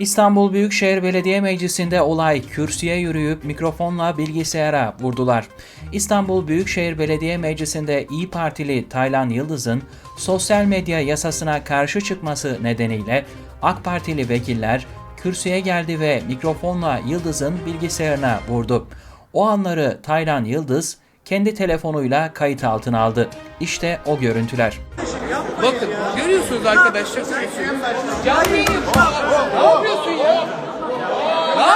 İstanbul Büyükşehir Belediye Meclisi'nde olay kürsüye yürüyüp mikrofonla bilgisayara vurdular. İstanbul Büyükşehir Belediye Meclisi'nde İyi Partili Taylan Yıldız'ın sosyal medya yasasına karşı çıkması nedeniyle AK Partili vekiller kürsüye geldi ve mikrofonla Yıldız'ın bilgisayarına vurdu. O anları Taylan Yıldız kendi telefonuyla kayıt altına aldı. İşte o görüntüler. Bakın görüyorsunuz arkadaşlar. Canlı yayın.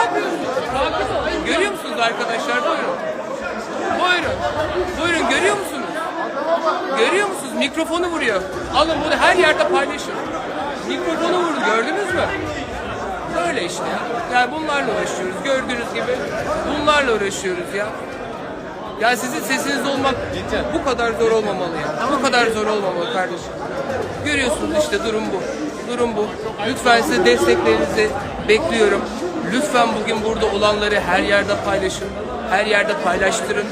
Ne yapıyorsun ya? Ne yapıyorsun? Sakin ol. Görüyor musunuz arkadaşlar? Buyurun. Buyurun. Buyurun görüyor musunuz? Görüyor musunuz? Mikrofonu vuruyor. Alın bunu her yerde paylaşın. Mikrofonu vurdu gördünüz mü? Böyle işte ya. Yani bunlarla uğraşıyoruz. Gördüğünüz gibi bunlarla uğraşıyoruz ya. Ya sizin sesiniz olmak bu kadar zor olmamalı ya. Bu kadar zor olmamalı kardeşim. Görüyorsunuz işte durum bu. Durum bu. Lütfen size desteklerinizi bekliyorum. Lütfen bugün burada olanları her yerde paylaşın. Her yerde paylaştırın.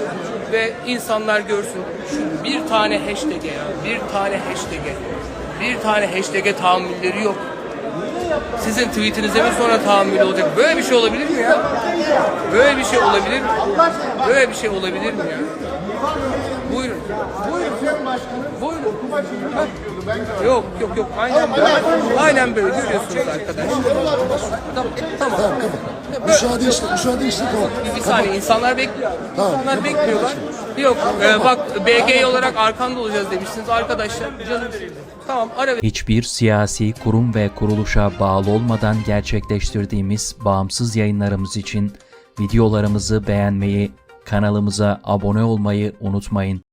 Ve insanlar görsün. Şu bir tane hashtag'e. Bir tane hashtag'e. Bir tane hashtag'e tahammülleri yok. Sizin tweetinize mi sonra tahammül olacak? Böyle bir şey olabilir mi ya? Böyle bir şey olabilir mi? Böyle bir şey olabilir mi ya? Buyurun. Buyurun. Buyurun. Ha? Yok yok yok. Aynen böyle. Aynen böyle görüyorsunuz arkadaşlar. Tamam. Tamam. Müşahede işte, müşahede işte tamam. Bir saniye insanlar bekliyor. Tamam. İnsanlar bekliyorlar. Yok e, bak BG olarak arkanda olacağız demiştiniz arkadaşlar. Canım. Tamam ara Hiçbir siyasi kurum ve kuruluşa bağlı olmadan gerçekleştirdiğimiz bağımsız yayınlarımız için videolarımızı beğenmeyi, kanalımıza abone olmayı unutmayın.